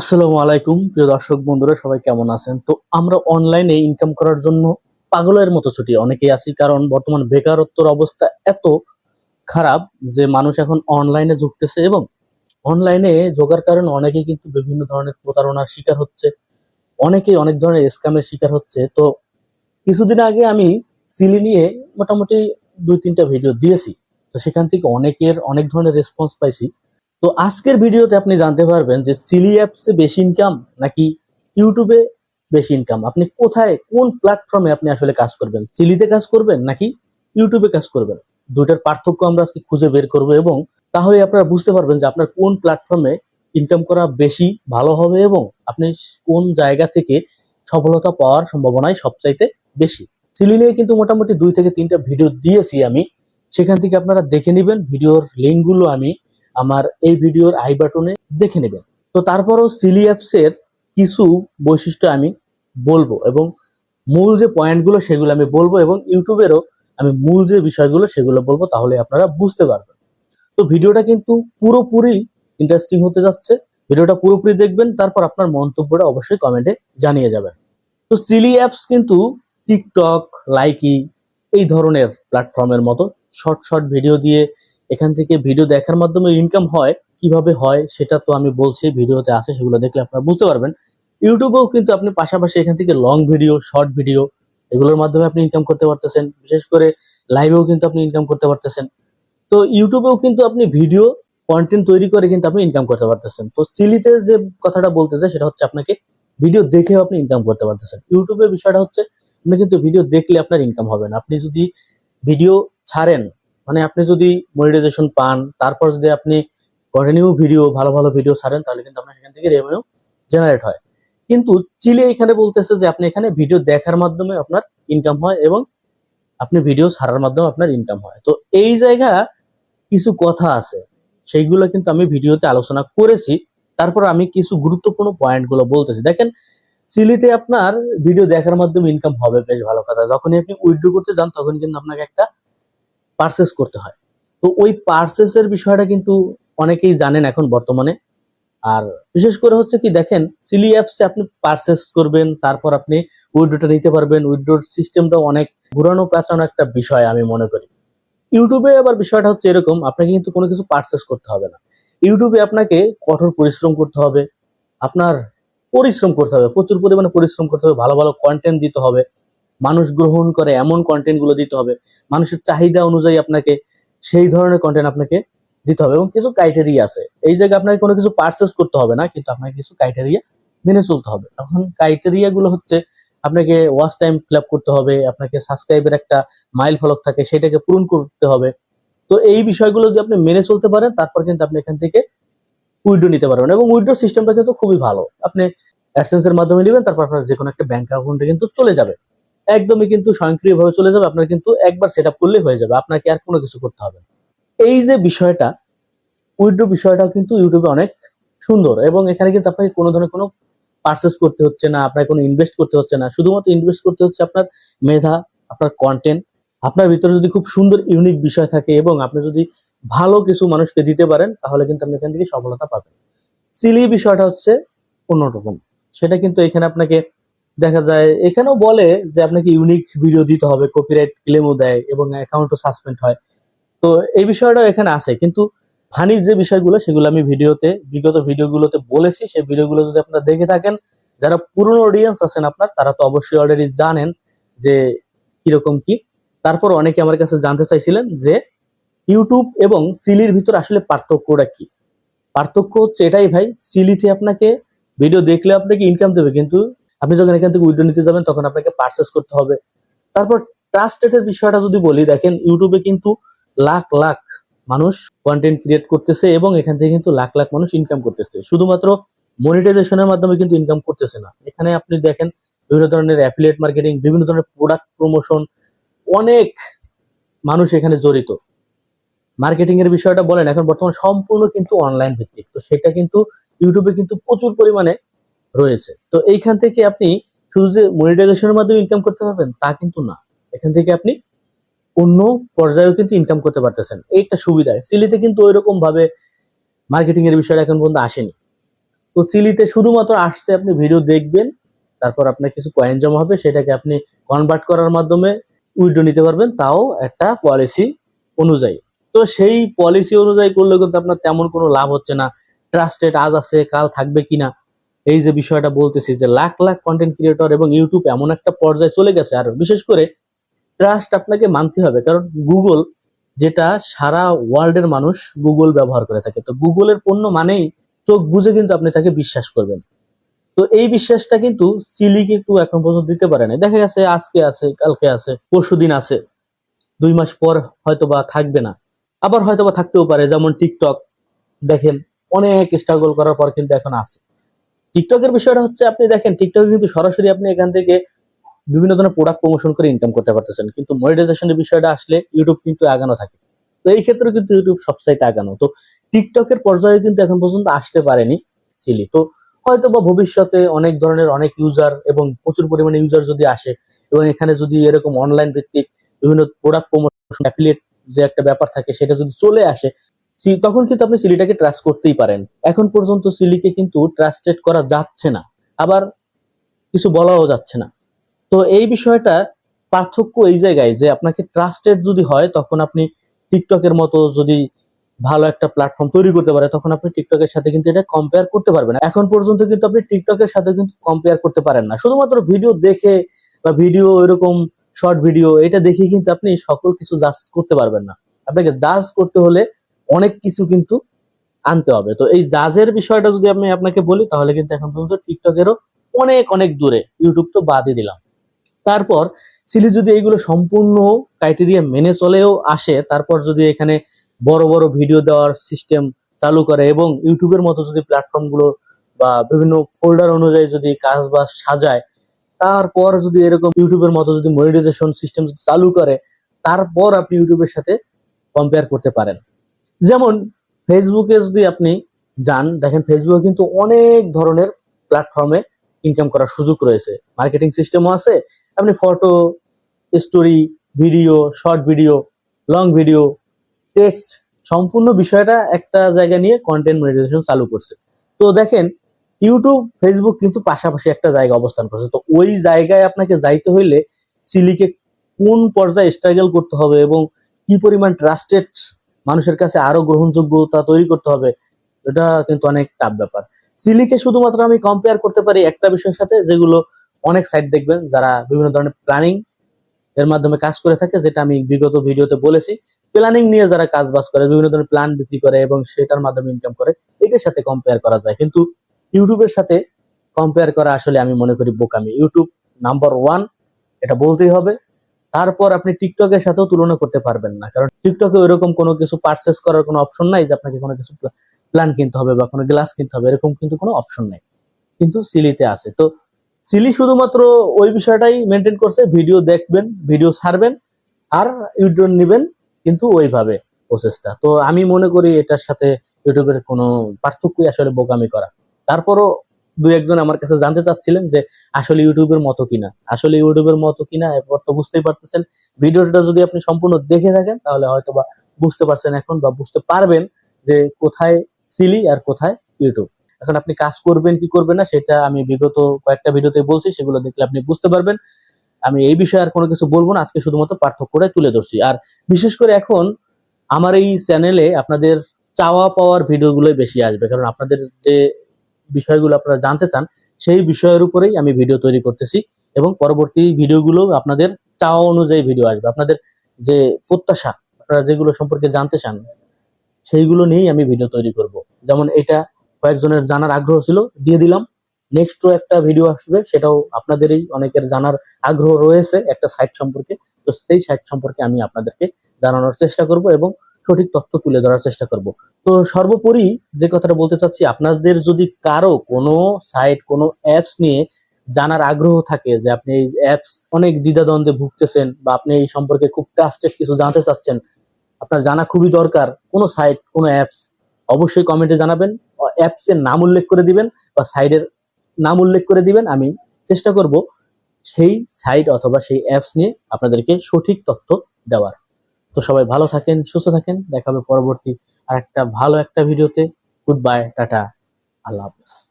আসসালামু আলাইকুম, প্রিয় দর্শক বন্ধুরা, সবাই কেমন আছেন? তো আমরা অনলাইনে ইনকাম করার জন্য পাগলের মতো ছুটি, অনেকেই আছি, কারণ বর্তমান বেকারত্বর অবস্থা এত খারাপ যে মানুষ এখন অনলাইনে ঝুঁকতেছে এবং অনলাইনে যোগার কারণে অনেকেই কিন্তু বিভিন্ন ধরনের প্রতারণার শিকার হচ্ছে, অনেকেই অনেক ধরনের স্ক্যামের শিকার হচ্ছে। তো কিছুদিন আগে আমি সিলি নিয়ে মোটামুটি দুই তিনটা ভিডিও দিয়েছি, তো সেখান থেকে অনেকের অনেক ধরনের রেসপন্স পাইছি। তো আজকের ভিডিওতে আপনি জানতে পারবেন যে সিলি অ্যাপসে বেশি ইনকাম নাকি ইউটিউবে বেশি ইনকাম আপনি কোথায়, কোন প্ল্যাটফর্মে আপনি আসলে কাজ করবেন? সিলিতে কাজ করবেন নাকি ইউটিউবে কাজ করবেন? দুইটার পার্থক্য আমরা আজকে খুঁজে বের করব এবং তাহলে আপনারা বুঝতে পারবেন যে আপনার কোন প্ল্যাটফর্মে ইনকাম করা বেশি ভালো হবে এবং আপনি কোন জায়গা থেকে সফলতা পাওয়ার সম্ভাবনাই সবচাইতে বেশি। সিলি নিয়ে কিন্তু মোটামুটি দুই থেকে তিনটা ভিডিও দিয়েছি আমি। সেখান থেকে আপনারা দেখে নেবেন ভিডিওর লিঙ্কগুলো আমি আমার এই ভিডিওর আই বাটনে দেখে নেবেন। তো তারপরও সিলি অ্যাপসের কিছু বৈশিষ্ট্য আমি বলব এবং মূল যে পয়েন্টগুলো সেগুলো আমি বলব এবং ইউটিউবেরও আমি মূল যে বিষয়গুলো সেগুলো বলব তাহলে আপনারা বুঝতে পারবেন। তো ভিডিওটা কিন্তু পুরোপুরি ইন্টারেস্টিং হতে যাচ্ছে। ভিডিওটা পুরোপুরি দেখবেন, তারপর আপনার মন্তব্যটা অবশ্যই কমেন্টে জানিয়ে যাবেন। তো সিলি অ্যাপস কিন্তু টিকটক লাইকি এই ধরনের প্ল্যাটফর্মের মতো শর্ট শর্ট ভিডিও দিয়ে এখান থেকে ভিডিও দেখার মাধ্যমে ইনকাম হয়, কীভাবে হয় সেটা তো আমি বলছি, ভিডিওতে আছে, সেগুলো দেখলে আপনারা বুঝতে পারবেন। ইউটিউবেও কিন্তু আপনি পাশাপাশি এখান থেকে লং ভিডিও শর্ট ভিডিও এগুলোর মাধ্যমে আপনি ইনকাম করতে পারতেছেন। বিশেষ করে লাইভেও কিন্তু আপনি ইনকাম করতে পারতেছেন। তো ইউটিউবেও কিন্তু আপনি ভিডিও কন্টেন্ট তৈরি করে কিন্তু আপনি ইনকাম করতে পারতেছেন। তো সিলিতে যে কথাটা বলতেছে, সেটা হচ্ছে আপনাকে ভিডিও দেখেও আপনি ইনকাম করতে পারতেছেন। ইউটিউবের বিষয়টা হচ্ছে, আপনি কিন্তু ভিডিও দেখলে আপনার ইনকাম হবে না। আপনি যদি ভিডিও ছাড়েন মানে আপনি যদি মনিটাইজেশন পান, তারপর যদি আপনি কন্টিনিউ ভিডিও ভালো ভালো ভিডিও ছাড়েন, তাহলে কিন্তু আপনার সেখান থেকে রেভিনিউ জেনারেট হয়। কিন্তু চিলে এখানে বলতেছে যে আপনি এখানে ভিডিও দেখার মাধ্যমে আপনার ইনকাম হয় এবং আপনি ভিডিও ছাড়ার মাধ্যমে আপনার ইনকাম হয়। তো এই জায়গা কিছু কথা আছে। সেইগুলো কিন্তু আমি ভিডিওতে আলোচনা করেছি। তারপর আমি কিছু গুরুত্বপূর্ণ পয়েন্টগুলো বলতেছি। দেখেন, চিলিতে আপনার ভিডিও দেখার মাধ্যমে ইনকাম হবে, বেশ ভালো কথা। যখনই আপনি উইথড্র করতে যান, তখন কিন্তু আপনাকে একটা পারচেস করতে হয়। তো ওই পারচেসের বিষয়টা কিন্তু অনেকেই জানেন এখন বর্তমানে। আর বিশেষ করে হচ্ছে কি, দেখেন সিলি অ্যাপসে আপনি পারচেস করবেন, তারপর আপনি উইড্রোটা নিতে পারবেন। উইড্রোর সিস্টেমটা অনেক ঘুরানো, পেঁচানো একটা বিষয় আমি মনে করি। ইউটিউবে আবার বিষয়টা হচ্ছে এরকম, আপনাকে কিন্তু কোনো কিছু পারচেস করতে হবে না। ইউটিউবে আপনাকে কঠোর পরিশ্রম করতে হবে, আপনার পরিশ্রম করতে হবে, প্রচুর পরিমাণে পরিশ্রম করতে হবে, ভালো ভালো কন্টেন্ট দিতে হবে। মানুষ গ্রহণ করে এমন কন্টেন্টগুলো দিতে হবে। মানুষের চাহিদা অনুযায়ী আপনাকে সেই ধরনের কন্টেন্ট আপনাকে দিতে হবে এবং কিছু ক্রাইটেরিয়া আছে। এই জায়গায় আপনাকে কোনো কিছু পারচেস করতে হবে না, কিন্তু আপনাকে কিছু ক্রাইটেরিয়া মেনে চলতে হবে। এখন ক্রাইটেরিয়া গুলো হচ্ছে আপনাকে ওয়াচ টাইম ফিল করতে হবে, আপনাকে সাবস্ক্রাইবের একটা মাইল ফলক থাকে, সেটাকে পূরণ করতে হবে। তো এই বিষয়গুলো যদি আপনি মেনে চলতে পারেন, তারপর কিন্তু আপনি এখান থেকে উইড্রো নিতে পারবেন এবং উইড্রো সিস্টেমটা কিন্তু খুবই ভালো। আপনি অ্যাডসেন্সের মাধ্যমে নেবেন, তারপর আপনার যে কোনো একটা ব্যাংক অ্যাকাউন্টে কিন্তু চলে যাবে। একদমই কিন্তু স্বয়ংক্রিয়ভাবে চলে যাবে। আপনার কিন্তু একবার সেট আপ করলেই হয়ে যাবে। আপনাকে আর কোনো কিছু করতে হবে এই যে বিষয়টা উইড্রো বিষয়টা কিন্তু ইউটিউবে অনেক সুন্দর এবং এখানে কিন্তু আপনাকে কোনো ধরনের কোনো পারচেস করতে হচ্ছে না আপনাকে কোনো ইনভেস্ট করতে হচ্ছে না। শুধুমাত্র ইনভেস্ট করতে হচ্ছে আপনার মেধা, আপনার কন্টেন্ট আপনার ভিতরে যদি খুব সুন্দর ইউনিক বিষয় থাকে এবং আপনি যদি ভালো কিছু মানুষকে দিতে পারেন, তাহলে কিন্তু আপনি এখান থেকে সফলতা পাবেন। সিলি বিষয়টা হচ্ছে অন্যরকম। সেটা কিন্তু এখানে আপনাকে দেখা যায়, এখানেও বলে যে আপনাকে ইউনিক ভিডিও দিতে হবে কপিরাইট ক্লেমও দেয় এবং অ্যাকাউন্টও সাসপেন্ড হয়। তো এই বিষয়টাও এখানে আছে। কিন্তু ফানির যে বিষয়গুলো, সেগুলো আমি ভিডিওতে, বিগত ভিডিওগুলোতে বলেছি। সেই ভিডিওগুলো যদি আপনারা দেখে থাকেন, যারা পুরনো অডিয়েন্স আছেন আপনার, তারা তো অবশ্যই অলরেডি জানেন যে কীরকম কি। তারপর অনেকে আমার কাছে জানতে চাইছিলেন যে ইউটিউব এবং সিলির ভিতর আসলে পার্থক্যটা কি। পার্থক্য হচ্ছে এটাই ভাই, সিলিতে আপনাকে ভিডিও দেখলে আপনাকে ইনকাম দেবে, কিন্তু আপনি যখন এখান থেকে উইড্রো নিতে যাবেন, তখন আপনাকে পারচেস করতে হবে। তারপর ট্রাস্টেডের বিষয়টা যদি বলি, দেখেন ইউটিউবে কিন্তু লাখ লাখ মানুষ কন্টেন্ট ক্রিয়েট করতেছে এবং এখান থেকে কিন্তু লাখ লাখ মানুষ ইনকাম করতেছে। শুধুমাত্র মনিটাইজেশনের মাধ্যমে কিন্তু ইনকাম করতেছে না। এখানে আপনি দেখেন বিভিন্ন ধরনের অ্যাফিলিয়েট মার্কেটিং বিভিন্ন ধরনের প্রোডাক্ট প্রমোশন অনেক মানুষ এখানে জড়িত। মার্কেটিং এর বিষয়টা বলেন, এখন বর্তমান সম্পূর্ণ কিন্তু অনলাইন ভিত্তিক। তো সেটা কিন্তু ইউটিউবে কিন্তু প্রচুর পরিমাণে রয়েছে। তো এইখান থেকে আপনি শুধু যে মনিটাইজেশনের মাধ্যমে ইনকাম করতে পারবেন তা কিন্তু না। এখান থেকে আপনি অন্য পর্যায়েও কিন্তু ইনকাম করতে পারতেছেন। এই একটা সুবিধা। সিলিতে কিন্তু ওই রকম ভাবে মার্কেটিং এর বিষয়টা এখন পর্যন্ত আসেনি। তো চিলিতে শুধুমাত্র আসছে, আপনি ভিডিও দেখবেন, তারপর আপনার কিছু কয়েন জমা হবে, সেটাকে আপনি কনভার্ট করার মাধ্যমে উইড্রো নিতে পারবেন। তাও একটা পলিসি অনুযায়ী। তো সেই পলিসি অনুযায়ী করলে কিন্তু আপনার তেমন কোনো লাভ হচ্ছে না। ট্রাস্টেড আজ আছে, কাল থাকবে কিনা এই যে বিষয়টা বলতেছি যে লাখ লাখ কন্টেন্ট ক্রিয়েটর এবং ইউটিউব এমন একটা পর্যায়ে চলে গেছে। আর বিশেষ করে ট্রাস্ট আপনাকে মানতে হবে। কারণ গুগল যেটা সারা ওয়ার্ল্ডের মানুষ গুগল ব্যবহার করে থাকে। তো গুগলের পণ্য মানেই চোখ বুঝে কিন্তু আপনি তাকে বিশ্বাস করবেন। তো এই বিশ্বাসটা কিন্তু চিলি কিন্তু এখন পর্যন্ত দিতে পারে না দেখা গেছে আজকে আছে, কালকে আছে, পরশু দিন আছে। দুই মাস পর হয়তো বা থাকবে না। আবার হয়তো বা থাকতেও পারে। যেমন টিকটক দেখেন, অনেক স্ট্রাগল করার পর কিন্তু এখন আছে। টিকটকের বিষয়টা হচ্ছে, আপনি দেখেন টিকটকে কিন্তু সরাসরি আপনি এখান থেকে বিভিন্ন ধরনের প্রোডাক্ট প্রমোশন করে ইনকাম করতে পারতেছেন। কিন্তু মনিটাইজেশনের বিষয়টা আসলে ইউটিউব কিন্তু আগানো থাকে। তো এই ক্ষেত্রে কিন্তু ইউটিউব সবসাইটে আগানো। তো টিকটকের পর্যায়ে কিন্তু এখন পর্যন্ত আসতে পারেনি সিলি তো হয়তো বা ভবিষ্যতে অনেক ধরনের অনেক ইউজার এবং প্রচুর পরিমাণে ইউজার যদি আসে এবং এখানে যদি এরকম অনলাইন ভিত্তিক বিভিন্ন প্রোডাক্ট প্রমোশন অ্যাফিলিয়েট যে একটা ব্যাপার থাকে, সেটা যদি চলে আসে তখন কিন্তু আপনি সিলিটাকে ট্রাস্ট করতেই পারেন। এখন পর্যন্ত সিলিকে কিন্তু ট্রাস্টেড করা যাচ্ছে না। আবার কিছু বলাও যাচ্ছে না। তো এই বিষয়টা পার্থক্য এই জায়গায় যে আপনাকে ট্রাস্টেড যদি হয়, তখন আপনি টিকটকের মতো যদি ভালো একটা প্ল্যাটফর্ম তৈরি করতে পারে, তখন আপনি টিকটকের সাথে কিন্তু এটা কম্পেয়ার করতে পারবেন। এখন পর্যন্ত কিন্তু আপনি টিকটকের সাথে কিন্তু কম্পেয়ার করতে পারেন না। শুধুমাত্র ভিডিও দেখে বা ভিডিও এরকম শর্ট ভিডিও এটা দেখে কিন্তু আপনি সকল কিছু জাজ করতে পারবেন না। আপনাকে জাজ করতে হলে অনেক কিছু কিন্তু আনতে হবে। তো এই জাজের বিষয়টা যদি আমি আপনাকে বলি, তাহলে কিন্তু এখন পর্যন্ত টিকটকেরও অনেক অনেক দূরে ইউটিউব তো বাদই দিলাম। তারপর সিলি যদি এইগুলো সম্পূর্ণ ক্রাইটেরিয়া মেনে চলেও আসে, তারপর যদি এখানে বড় বড় ভিডিও দেওয়ার সিস্টেম চালু করে এবং ইউটিউবের মতো যদি প্ল্যাটফর্মগুলো বা বিভিন্ন ফোল্ডার অনুযায়ী যদি কাজ বা সাজায়, তারপর যদি এরকম ইউটিউবের মতো যদি মনিটাইজেশন সিস্টেম চালু করে, তারপর আপনি ইউটিউবের সাথে কম্পেয়ার করতে পারেন। যেমন ফেসবুকে যদি আপনি যান, দেখেন ফেসবুকে কিন্তু অনেক ধরনের প্ল্যাটফর্মে ইনকাম করার সুযোগ রয়েছে। মার্কেটিং সিস্টেমও আছে। আপনি photo story video short video long video text সম্পূর্ণ বিষয়টা একটা জায়গা নিয়ে কন্টেন্ট মনিটাইজেশন চালু করছে। তো দেখেন ইউটিউব ফেসবুক কিন্তু পাশাপাশি একটা জায়গা অবস্থান করছে। তো ওই জায়গায় আপনাকে যাইতে হইলে সিলিকে কোন পর্যায়ে স্ট্রাগল করতে হবে এবং কি পরিমাণ ট্রাস্টেড মানুষের কাছে আরও গ্রহণযোগ্যতা তৈরি করতে হবে। এটা কিন্তু অনেক টাফ ব্যাপার। সিলিকে শুধুমাত্র আমি কম্পেয়ার করতে পারি একটা বিষয়ের সাথে, যেগুলো অনেক সাইট দেখবেন, যারা বিভিন্ন ধরনের প্ল্যানিং এর মাধ্যমে কাজ করে থাকে, যেটা আমি বিগত ভিডিওতে বলেছি। প্ল্যানিং নিয়ে যারা কাজ বাজ করে, বিভিন্ন ধরনের প্ল্যান বিক্রি করে এবং সেটার মাধ্যমে ইনকাম করে এটার সাথে কম্পেয়ার করা যায়। কিন্তু ইউটিউবের সাথে কম্পেয়ার করা আসলে আমি মনে করি বোকামি। ইউটিউব নাম্বার ওয়ান এটা বলতেই হবে। তারপর আপনি টিকটকের সাথেও তুলনা করতে পারবেন না। কারণ টিকটকে ওইরকম কোনো কিছু পারচেস করার কোনো অপশন নাই যে আপনাকে কোনো কিছু প্ল্যান কিনতে হবে বা কোনো গ্লাস কিনতে হবে, এরকম কিন্তু কোনো অপশন নাই। কিন্তু সিলিতে আছে। তো সিলি শুধুমাত্র ওই বিষয়টাই মেনটেন করছে ভিডিও দেখবেন ভিডিও ছাড়বেন, আর ইউটিউব নেবেন কিন্তু ওইভাবে প্রসেসটা তো আমি মনে করি এটার সাথে ইউটিউবের কোনো পার্থক্যই আসলে বোকামি করা। তারপরও দুই একজন আমার কাছে জানতে চাচ্ছিলেন যে আসলে ইউটিউবের মতো কিনা। আসলে ইউটিউবের মতো কিনা, এরপর তো বুঝতেই পারতেছেন। ভিডিওটা যদি আপনি সম্পূর্ণ দেখে থাকেন, তাহলে হয়তো বা বুঝতে পারছেন এখন বা বুঝতে পারবেন যে কোথায় সিলি আর কোথায় ইউটিউব এখন আপনি কাজ করবেন কি করবেন না, সেটা আমি বিগত কয়েকটা ভিডিওতে বলছি, সেগুলো দেখলে আপনি বুঝতে পারবেন। আমি এই বিষয়ে আর কোনো কিছু বলব না, আজকে শুধুমাত্র পার্থক্যটা তুলে ধরছি। আর বিশেষ করে এখন আমার এই চ্যানেলে আপনাদের চাওয়া পাওয়ার ভিডিওগুলোই বেশি আসবে, কারণ আপনাদের যে বিষয়গুলো আপনারা জানতে চান, সেই বিষয়ের উপরেই আমি ভিডিও তৈরি করতেছি এবং পরবর্তী ভিডিওগুলো আপনাদের চাওয়া অনুযায়ী ভিডিও আসবে। আপনাদের যে প্রত্যাশা, আপনারা যেগুলো সম্পর্কে জানতে চান, সেইগুলো নিয়েই আমি ভিডিও তৈরি করব। যেমন এটা কয়েকজনের জানার আগ্রহ ছিল, দিয়ে দিলাম। নেক্সটও একটা ভিডিও আসবে, সেটাও আপনাদেরই, অনেকের জানার আগ্রহ রয়েছে একটা সাইট সম্পর্কে। তো সেই সাইট সম্পর্কে আমি আপনাদেরকে জানানোর চেষ্টা করব এবং সঠিক তথ্য তুলে ধরার চেষ্টা করব। তো সর্বোপরি যে কথাটা বলতে চাচ্ছি, আপনাদের যদি কারও কোনো সাইট কোনো অ্যাপস নিয়ে জানার আগ্রহ থাকে যে আপনি এই অ্যাপস অনেক দ্বিধাদ্বন্দ্বে ভুগতেছেন বা আপনি এই সম্পর্কে খুব ট্রাস্টেড কিছু জানতে চাচ্ছেন, আপনার জানা খুবই দরকার কোনো সাইট কোনো অ্যাপস অবশ্যই কমেন্টে জানাবেন অ্যাপস এর নাম উল্লেখ করে দিবেন বা সাইডের নাম উল্লেখ করে দিবেন, আমি চেষ্টা করব সেই সাইট অথবা সেই অ্যাপস নিয়ে আপনাদেরকে সঠিক তথ্য দেওয়ার। তো সবাই ভালো থাকেন, সুস্থ থাকেন। দেখা হবে পরবর্তী আর একটা ভালো একটা ভিডিওতে। Good bye tata. আল্লাহ হাফেজ।